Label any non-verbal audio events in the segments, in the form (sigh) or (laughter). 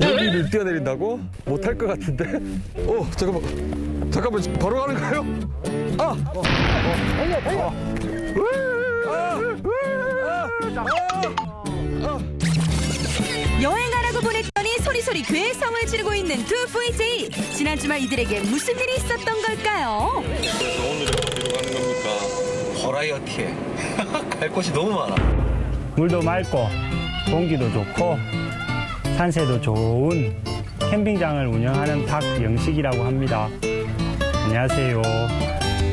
여기를 뛰어내린다고? 못할 것 같은데? 어 잠깐만 잠깐만 바로 가는가요? 아! 어, 달려 달려! 여행하라고 보냈더니 소리소리 괴성을 지르고 있는 두 VJ. 지난 주말 이들에게 무슨 일이 있었던 걸까요? 그래서 오늘은 어디로 가는 겁니까? 버라이어티해. (laughs) 갈 곳이 너무 많아. 물도 맑고 공기도 좋고 산세도 좋은 캠핑장을 운영하는 박영식이라고 합니다. 안녕하세요.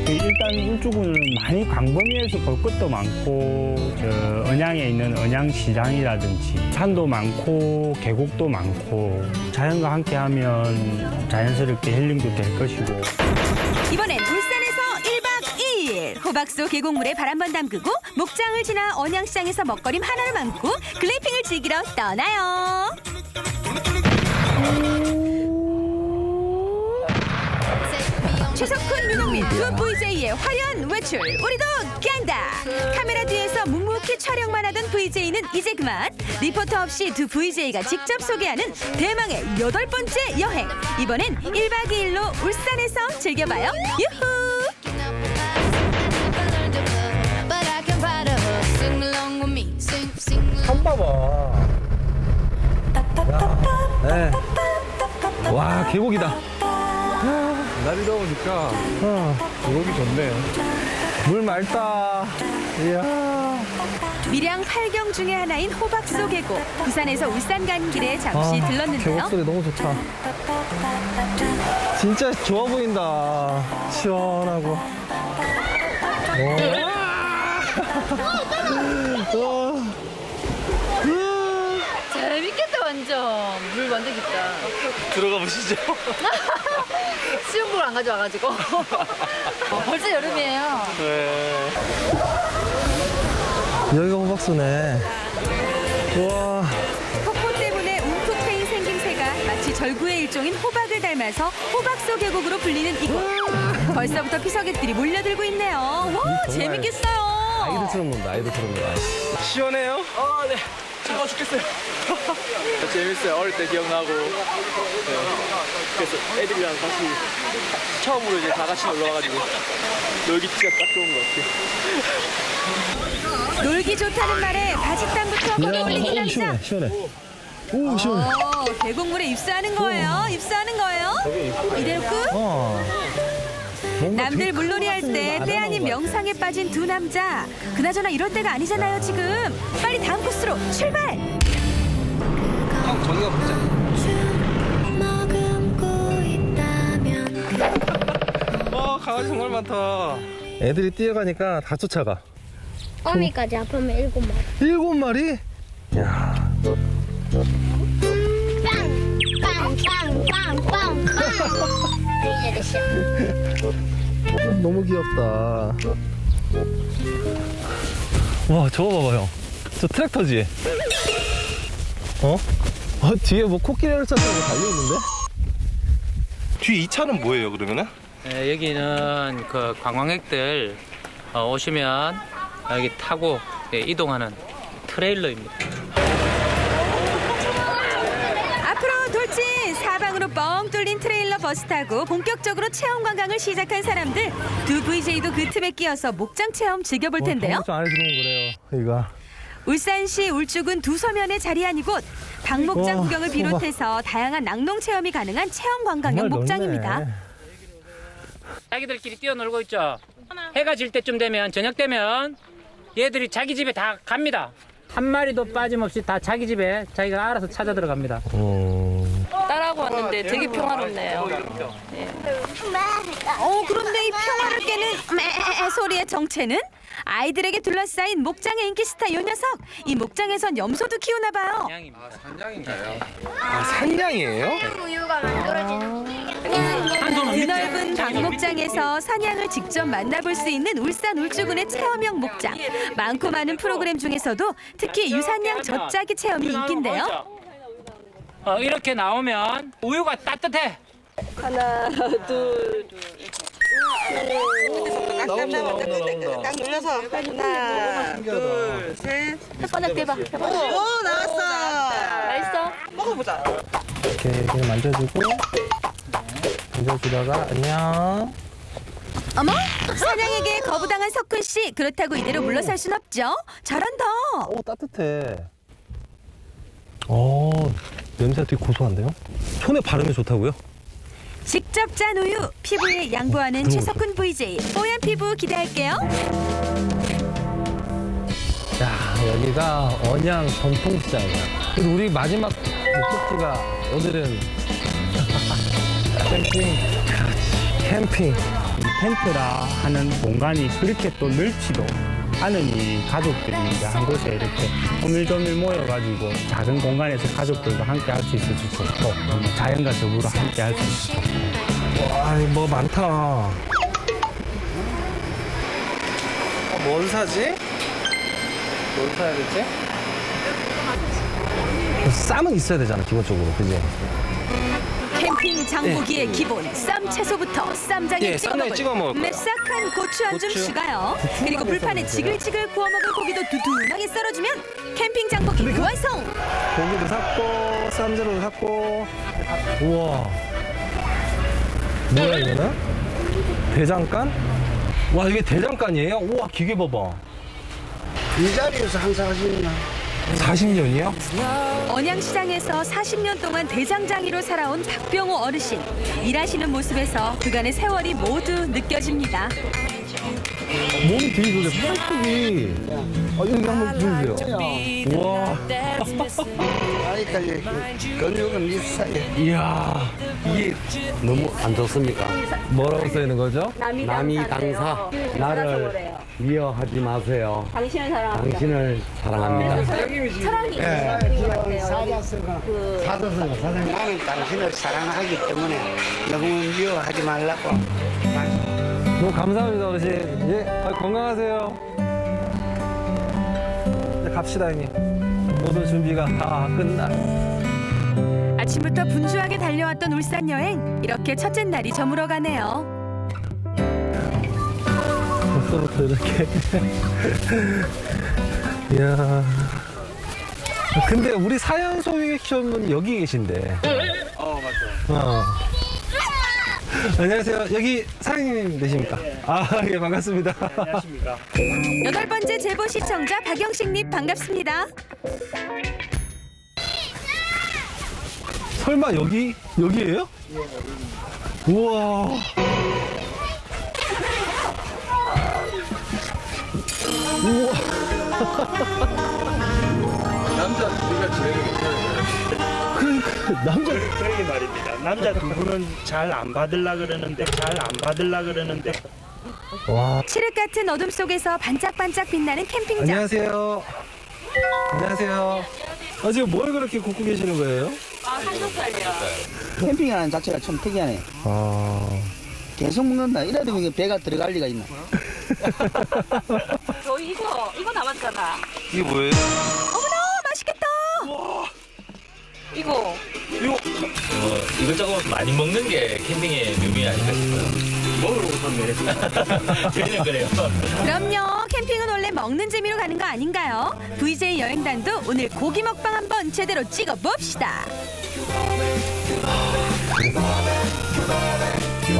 그 일단 울주군은 많이 광범위해서 볼 것도 많고 저 언양에 있는 언양시장이라든지 산도 많고 계곡도 많고 자연과 함께하면 자연스럽게 힐링도 될 것이고 이번엔 울산에서 1박 2일 호박소 계곡물에 발 한 번 담그고 목장을 지나 언양시장에서 먹거림 하나를 만고 글램핑을 즐기러 떠나요. 최석훈, 윤홍민 두 VJ의 화려한 외출 우리도 간다. 카메라 뒤에서 묵묵히 촬영만 하던 VJ는 이제 그만 리포터 없이 두 VJ가 직접 소개하는 대망의 여덟 번째 여행. 이번엔 1박 2일로 울산에서 즐겨봐요. 유후! Along. 봐봐 네. 와 계곡이다. 날이 더우니까 아, 계곡이 좋네요 물 맑다. 이야. 밀양 팔경 중의 하나인 호박소 계곡. 부산에서 울산 가는 길에 잠시 아, 들렀는데요. 계곡 소리 너무 좋다. 진짜 좋아 보인다. 시원하고. 오. 재 완전 물 완전 깊다 들어가 보시죠. (laughs) 수영복을 안 가져와가지고 어, (laughs) 벌써 여름이에요 네. 여기가 호박소네 우와 폭포 때문에 움푹 패인 생김새가 마치 절구의 일종인 호박을 닮아서 호박소 계곡으로 불리는 이곳. 벌써부터 피서객들이 몰려들고 있네요. 와 재밌겠어요. 아이들처럼 논다 아이들처럼 놀아 시원해요? 아, 네. 차가워 죽겠어요. (laughs) 재밌어요. 어릴 때 기억나고. 네. 그래서 애들이랑 다시 처음으로 이제 다 같이 놀러 와가지고 놀기 진짜 딱 좋은 것 같아요. (laughs) 놀기 좋다는 말에 바지땀부터 걷어 올린 이 남자. 시원해 시원해 오 시원해 어, 계곡물에 입수하는 거예요. 입수하는 거예요. 이대로 끝? 어 남들 물놀이 할큰때거때 아닌. 명상에 빠진 두 남자. 그나저나 이럴 때가 아니잖아요 지금. 빨리 다음 코스로 출발. 형, 저기가 보자. 와, 강아지 정말 많다. 애들이 뛰어가니까 다 쫓아가 어미까지 아프면 일곱 마리. 일곱 마리? 야 빵! 빵! 빵! 빵! 빵! 빵! 됐어. 너무 귀엽다 와 저거 봐봐요 저 트랙터지 어? 어 뒤에 뭐 코끼리 열차처럼 달려있는데? 뒤에 이 차는 뭐예요, 그러면은? 네, 여기는 그 관광객들 어, 오시면 여기 타고 예, 이동하는 트레일러입니다. 앞으로 돌진 사방으로 뻥 뚫린 트레일러 버스 타고 본격적으로 체험 관광을 시작한 사람들 두 VJ도 그 틈에 끼어서 목장 체험 즐겨볼 텐데요. 좀 안에 들어오면 그래요 이거 울산시 울주군 두 서면에 자리한 이곳 박목장 와, 구경을 비롯해서 (laughs) 다양한 낙농 체험이 가능한 체험 관광형 목장입니다. 넓네. 자기들끼리 뛰어놀고 있죠. 해가 질 때쯤 되면 저녁 되면 얘들이 자기 집에 다 갑니다. 한 마리도 빠짐없이 다 자기 집에 자기가 알아서 찾아 들어갑니다. 음, 딸 하고 왔는데 되게 평화롭네요 어 그런데 이 평화를 깨는 매 소리의 정체는 아이들에게 둘러싸인 목장의 인기 스타 요 녀석. 이 목장에선 염소도 키우나 봐요. 양입니다. 아, 산양이에요? 우유가 만들어지는 드넓은 박목장에서 사냥을 직접 만나볼 수 있는 울산 울주군의 체험형 목장. 많고 많은 프로그램 중에서도 특히 유산양 젖짜기 체험이 인기인데요. 어, 이렇게 나오면 우유가 따뜻해. 나온다, 나온다, 나온다. 딱 눌러서 하나 둘셋 혓바닥 대봐 오 나왔어 맛있어 이렇게 그냥 만져주고 만져주다가 안녕. 어머 사냥에게 거부당한 석훈 씨 그렇다고 이대로 물러설 순 없죠. 잘한다. 오 따뜻해. 어 냄새가 되게 고소한데요? 손에 바르면 좋다고요? 직접 짠 우유 피부에 양보하는 최석훈 VJ 뽀얀 피부 기대할게요. 야 여기가 언양 전통시장이야. 그래서 우리 마지막 목적지가 오늘은 캠핑. 캠핑. 이 텐트라 하는 공간이 그렇게 또 넓지도 않으니 가족들이 이제 한 곳에 이렇게 오밀조밀 모여가지고 작은 공간에서 가족들과 함께 할 수 있어서 좋고 뭐 자연과 더불어 함께 할 수 있어서 좋고 와뭐 많다. 뭘 사지? 뭘 사야 되지? 쌈은 있어야 되잖아 기본적으로 그지? 캠핑 장보기의 기본 쌈 채소부터 쌈장에 예, 찍어 쌈장에 먹을 찍어 먹을 거예요. 맵싹한 고추 한줌 고추. 추가요. (laughs) 그리고 불판에 지글지글 구워 먹을 고기도 두툼하게 썰어주면 캠핑 장보기 완성. 고기도 샀고 쌈재료도 샀고 우와 뭐야 이거는? 대장간? 와 이게 대장간이에요? 우와 기계 봐봐 이 자리에서 항상 하시냐? 40년이요? 언양시장에서 40년 동안 대장장이로 살아온 박병호 어르신. 일하시는 모습에서 그간의 세월이 모두 느껴집니다. 몸이 되게 좋네 팔뚝이 아 여기 한번 보여주세요 우와 아이까지 근육은 있어요. 이야 이게 너무 안 좋습니까? 뭐라고 써 있는 거죠? 남이 당사 나를 미워하지 마세요. 당신을 사랑합니다. 당신을 사랑합니다. 사랑이 사자스가 사자스가 사장 나는 당신을 사랑하기 때문에 너무 미워하지 말라고. 너무 감사합니다 어르신 예 아, 건강하세요 이제 갑시다 형님 모든 준비가 다 끝났어 아침부터 분주하게 달려왔던 울산 여행 이렇게 첫째 날이 저물어가네요. 벌써부터 이렇게. (laughs) 이야. 근데 우리 사연 소유액션은 여기 계신데. 어 맞죠 안녕하세요. 여기 사장님 되십니까? 아 예 반갑습니다. 여덟 번째 제보 시청자 박영식님 반갑습니다. 설마 여기? 여기예요 우와 우와 (laughs) 남자 우리가 편해요. 그러니까 남자 그러게 말입니다. 남자 두 분은 잘 안 받을라 그러는데 잘 안 받을라 그러는데 와 칠흑 같은 어둠 속에서 반짝반짝 빛나는 캠핑장. 안녕하세요. 안녕하세요. 아, 지금 뭘 그렇게 굽고 계시는 거예요? 캠핑이라는 자체가 좀 특이하네. 아. 계속 먹는다. 이래도 이게 배가 들어갈 리가 있나? (laughs) 저희 이거 이거 남았잖아. 이게 뭐예요? 어머나 맛있겠다. 이거 이것저것 많이 먹는 게 캠핑의 묘미 아닐까 싶어요. 먹으러 오셨네. (laughs) 저희는 그래요. 그럼요. 캠핑은 원래 먹는 재미로 가는 거 아닌가요? VJ 여행단도 오늘 고기 먹방 한번 제대로 찍어 봅시다.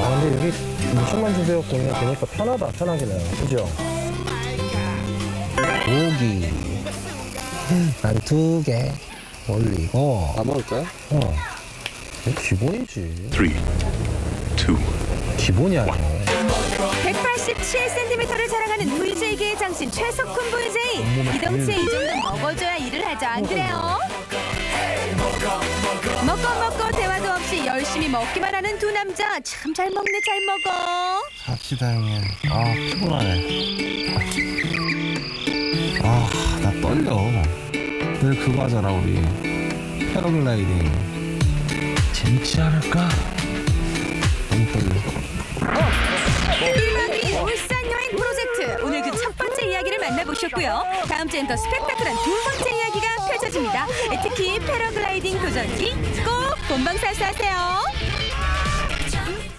아, 근데 여기 무슨만 주세요. 그냥 되니까 편하다. 편하긴 해요. 그죠? 고기. 한두개 올리고. 다 먹을까요? 어. 이거 기본이지. 3, 2, 기본이 아니야. 187cm를 자랑하는 VJ계의 장신 최석훈 VJ. 이 덩치에 이 정도 먹어줘야 일을 하죠. 안 그래요? 먹기만 하는 두 남자 참 잘 먹네 잘 먹어. 갑시다, 형님. 아, 피곤하네. 아, 나 떨려. 늘 그거 하잖아, 우리. 패러글라이딩. 재밌지 않을까? 너무 떨려. 일박이 울산 여행 프로젝트 오늘 그 첫 번째 이야기를 만나보셨고요. 다음 주엔 더 스펙타클한 두 번째 이야기가 펼쳐집니다. 특히 패러글라이딩 도전기 꼭 본방사수 하세요.